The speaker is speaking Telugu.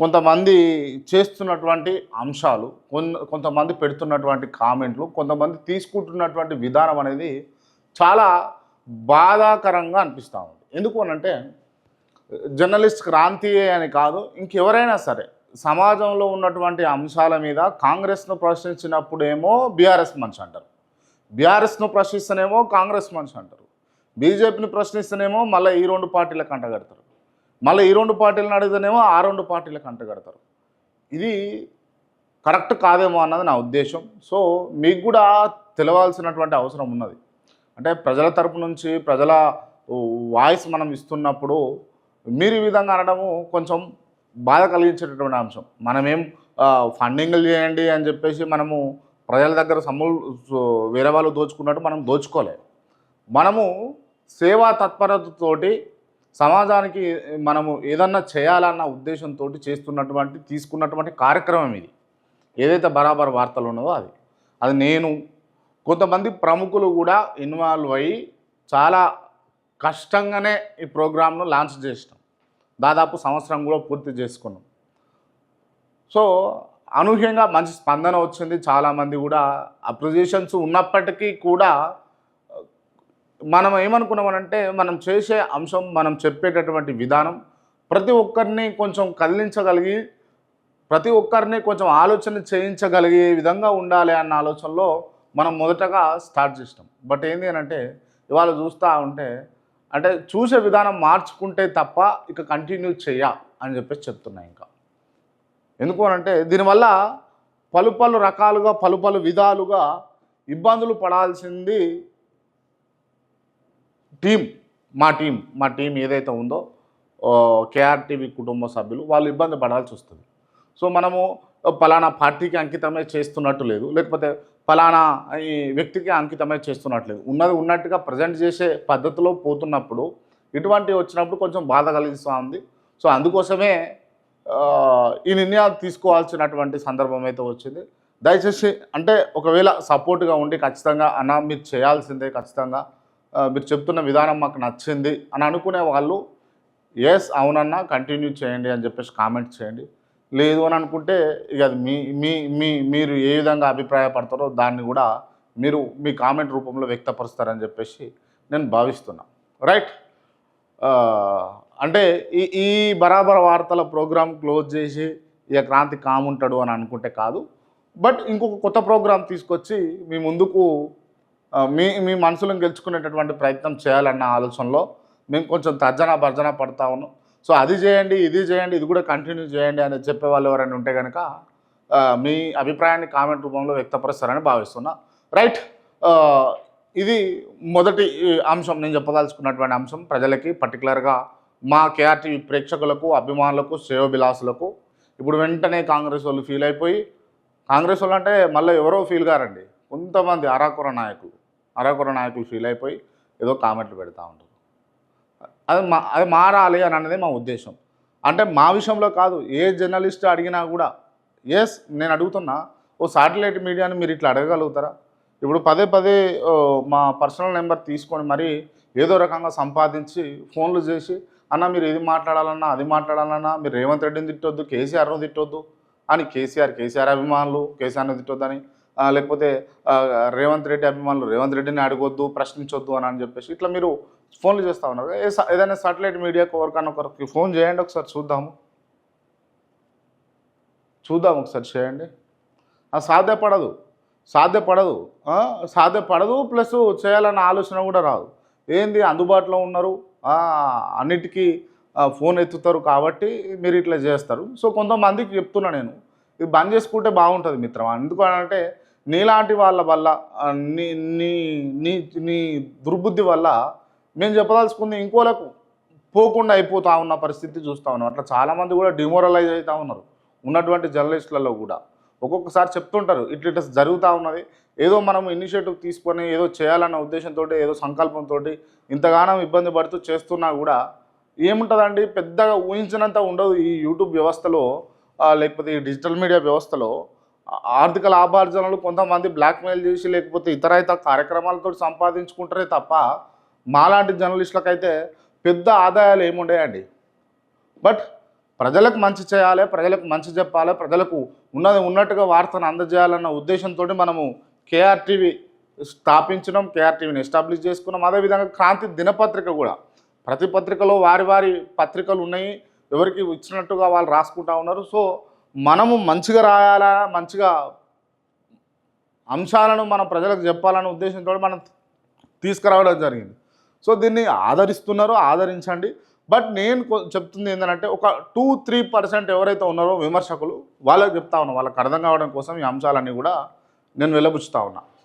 కొంతమంది చేస్తున్నటువంటి అంశాలు కొంతమంది పెడుతున్నటువంటి కామెంట్లు కొంతమంది తీసుకుంటున్నటువంటి విధానం అనేది చాలా బాధాకరంగా అనిపిస్తూ ఉంది. ఎందుకు అనంటే జర్నలిస్ట్ క్రాంతియే అని కాదు ఇంకెవరైనా సరే సమాజంలో ఉన్నటువంటి అంశాల మీద కాంగ్రెస్ను ప్రశ్నించినప్పుడేమో బీఆర్ఎస్ మనిషి అంటారు. బీఆర్ఎస్ను ప్రశ్నిస్తేనేమో కాంగ్రెస్ మనిషి అంటారు. బీజేపీని ప్రశ్నిస్తేనేమో మళ్ళీ ఈ రెండు పార్టీలకు అంటగడతారు మళ్ళీ ఈ రెండు పార్టీలను అడిగితేనేమో ఆ రెండు పార్టీలకు అంటగడతారు ఇది కరెక్ట్ కాదేమో అన్నది నా ఉద్దేశం. సో మీకు కూడా తెలవాల్సినటువంటి అవసరం ఉన్నది. అంటే ప్రజల తరపు నుంచి ప్రజల వాయిస్ మనం ఇస్తున్నప్పుడు మీరు ఈ విధంగా అనడము కొంచెం బాధ కలిగించేటటువంటి అంశం. మనమేం ఫండింగ్లు చేయండి అని చెప్పేసి మనము ప్రజల దగ్గర సమ్ములు వేరే వాళ్ళు దోచుకున్నట్టు మనం దోచుకోలే మనము సేవా తత్పరతతోటి సమాజానికి మనము ఏదన్నా చేయాలన్న ఉద్దేశంతో చేస్తున్నటువంటి తీసుకున్నటువంటి కార్యక్రమం ఇది. ఏదైతే బరాబర్ వార్తలు ఉన్నదో అది. అది నేను కొంతమంది ప్రముఖులు కూడా ఇన్వాల్వ్ అయ్యి చాలా కష్టంగానే ఈ ప్రోగ్రామ్ను లాంచ్ చేసినాం. దాదాపు సంవత్సరం కూడా పూర్తి చేసుకున్నాం. సో అనూహ్యంగా మంచి స్పందన వచ్చింది. చాలామంది కూడా అప్రిజియేషన్స్ ఉన్నప్పటికీ కూడా మనం ఏమనుకున్నామనంటే మనం చేసే అంశం మనం చెప్పేటటువంటి విధానం ప్రతి ఒక్కరిని కొంచెం కదిలించగలిగి ప్రతి ఒక్కరిని కొంచెం ఆలోచన చేయించగలిగే విధంగా ఉండాలి అన్న ఆలోచనలో మనం మొదటగా స్టార్ట్ చేసినాం. బట్ ఏంటి అని అంటే ఇవాళ చూస్తూ ఉంటే అంటే చూసే విధానం మార్చుకుంటే తప్ప ఇక కంటిన్యూ చేయ అని చెప్పేసి చెప్తున్నాయి ఇంకా. ఎందుకు అంటే దీనివల్ల పలు పలు రకాలుగా పలు పలు విధాలుగా ఇబ్బందులు పడాల్సింది టీం మా టీం మా టీం ఏదైతే ఉందో కేఆర్టీవీ కుటుంబ సభ్యులు వాళ్ళు ఇబ్బంది పడాల్సి వస్తుంది. సో మనము పలానా పార్టీకి అంకితమే చేస్తున్నట్టు లేదు. లేకపోతే ఫలానా ఈ వ్యక్తికి అంకితమై చేస్తున్నట్లేదు ఉన్నది ఉన్నట్టుగా ప్రజెంట్ చేసే పద్ధతిలో పోతున్నప్పుడు ఇటువంటి వచ్చినప్పుడు కొంచెం బాధ కలిగిస్తూ ఉంది. సో అందుకోసమే ఈ నిర్ణయాలు తీసుకోవాల్సినటువంటి సందర్భం అయితే వచ్చింది. దయచేసి అంటే ఒకవేళ సపోర్ట్గా ఉండి ఖచ్చితంగా అన్న మీరు చేయాల్సిందే ఖచ్చితంగా. మీరు చెప్తున్న విధానం మాకు నచ్చింది అని అనుకునే వాళ్ళు ఎస్ అవునన్నా కంటిన్యూ చేయండి అని చెప్పేసి కామెంట్ చేయండి. లేదు అని అనుకుంటే ఇక అది మీ మీ మీ మీరు ఏ విధంగా అభిప్రాయపడతారో దాన్ని కూడా మీరు మీ కామెంట్ రూపంలో వ్యక్తపరుస్తారని చెప్పేసి నేను భావిస్తున్నా. రైట్ అంటే ఈ ఈ బరాబర్ వార్తల ప్రోగ్రామ్ క్లోజ్ చేసి ఇక క్రాంతి కాముంటాడు అని అనుకుంటే కాదు. బట్ ఇంకొక కొత్త ప్రోగ్రామ్ తీసుకొచ్చి మీ ముందుకు మీ మీ మనసులను గెలుచుకునేటటువంటి ప్రయత్నం చేయాలన్న ఆలోచనలో మేము కొంచెం తర్జన భర్జన పడతా ఉన్నాం. సో అది చేయండి ఇది చేయండి ఇది కూడా కంటిన్యూ చేయండి అని చెప్పే వాళ్ళు ఎవరైనా ఉంటే కనుక మీ అభిప్రాయాన్ని కామెంట్ రూపంలో వ్యక్తపరుస్తారని భావిస్తున్నా. రైట్ ఇది మొదటి అంశం. నేను చెప్పదలుచుకున్నటువంటి అంశం ప్రజలకి పర్టికులర్గా మా కేఆర్టీవీ ప్రేక్షకులకు అభిమానులకు శ్రేయోభిలాసులకు ఇప్పుడు వెంటనే కాంగ్రెస్ వాళ్ళు ఫీల్ అయిపోయి కాంగ్రెస్ వాళ్ళు అంటే మళ్ళీ ఎవరో ఫీల్ కారండి కొంతమంది అరాకుర నాయకులు. అరాకుర నాయకులు ఫీల్ అయిపోయి ఏదో కామెంట్లు పెడతా ఉంటారు. అది మా అది మారాలి అని అన్నది మా ఉద్దేశం. అంటే మా విషయంలో కాదు ఏ జర్నలిస్ట్ అడిగినా కూడా ఎస్ నేను అడుగుతున్నా ఓ సాటిలైట్ మీడియాని మీరు ఇట్లా అడగగలుగుతారా? ఇప్పుడు పదే పదే మా పర్సనల్ నెంబర్ తీసుకొని మరి ఏదో రకంగా సంపాదించి ఫోన్లు చేసి అన్న మీరు ఇది మాట్లాడాలన్నా అది మాట్లాడాలన్నా మీరు రేవంత్ రెడ్డిని తిట్టొద్దు కేసీఆర్ను తిట్టొద్దు అని కేసీఆర్ కేసీఆర్ అభిమానులు కేసీఆర్ను తిట్టొద్దని లేకపోతే రేవంత్ రెడ్డి అభిమానులు రేవంత్ రెడ్డిని అడగొద్దు ప్రశ్నించొద్దు అని అని చెప్పేసి ఇట్లా మీరు ఫోన్లు చేస్తూ ఉన్నారు. ఏ ఏదైనా సాటిలైట్ మీడియాకు ఎవరికన్నా ఒకరికి ఫోన్ చేయండి ఒకసారి చూద్దాము. చూద్దాం ఒకసారి చేయండి. సాధ్యపడదు సాధ్యపడదు సాధ్యపడదు ప్లస్ చేయాలన్న ఆలోచన కూడా రాదు. ఏంది అందుబాటులో ఉన్నారు? అన్నిటికీ ఫోన్ ఎత్తుతారు కాబట్టి మీరు ఇట్లా చేస్తారు. సో కొంతమందికి చెప్తున్నా నేను. ఇది బంద్ చేసుకుంటే బాగుంటుంది మిత్రమా? ఎందుకు అంటే నీలాంటి వాళ్ళ వల్ల నీ నీ నీ నీ దుర్బుద్ధి వల్ల మేము చెప్పదలుచుకుంది ఇంకోలకు పోకుండా అయిపోతూ ఉన్న పరిస్థితి చూస్తూ ఉన్నాం. అట్లా చాలామంది కూడా డిమోరలైజ్ అవుతూ ఉన్నారు. ఉన్నటువంటి జర్నలిస్టులలో కూడా. ఒక్కొక్కసారి చెప్తుంటారు ఇట్లా ఇట్లా జరుగుతూ ఉన్నది. ఏదో మనం ఇనిషియేటివ్ తీసుకొని ఏదో చేయాలన్న ఉద్దేశంతో ఏదో సంకల్పంతో ఇంతగానం ఇబ్బంది పడుతూ చేస్తున్నా కూడా ఏముంటుందండి? పెద్దగా ఊహించినంత ఉండదు ఈ యూట్యూబ్ వ్యవస్థలో లేకపోతే ఈ డిజిటల్ మీడియా వ్యవస్థలో. ఆర్థిక లాభార్జనలు కొంతమంది బ్లాక్మెయిల్ చేసి లేకపోతే ఇతర ఇతర కార్యక్రమాలతో సంపాదించుకుంటారే తప్ప మాలాంటి జర్నలిస్టులకైతే పెద్ద ఆదాయాలు ఏముండేయండి బట్ ప్రజలకు మంచి చేయాలి ప్రజలకు మంచి చెప్పాలి ప్రజలకు ఉన్నది ఉన్నట్టుగా వార్తను అందజేయాలన్న ఉద్దేశంతో మనము కేఆర్టీవీ స్థాపించడం కేఆర్టీవీని ఎస్టాబ్లిష్ చేసుకున్నాం. అదేవిధంగా క్రాంతి దినపత్రిక కూడా. ప్రతి పత్రికలో వారి వారి పత్రికలు ఉన్నాయి. ఎవరికి ఇచ్చినట్టుగా వాళ్ళు రాసుకుంటా ఉన్నారు. సో మనము మంచిగా రాయాలా మంచిగా అంశాలను మనం ప్రజలకు చెప్పాలనే ఉద్దేశంతో మనం తీసుకురావడం జరిగింది. సో దీన్ని ఆదరిస్తున్నారు ఆదరించండి. బట్ నేను కొ- చెప్తుంది ఏంటంటే ఒక టూ త్రీ పర్సెంట్ ఎవరైతే ఉన్నారో విమర్శకులు వాళ్ళకి చెప్తా ఉన్నా వాళ్ళకి అర్థం కావడం కోసం ఈ అంశాలన్నీ కూడా నేను వెలబుచ్చుతా ఉన్నా.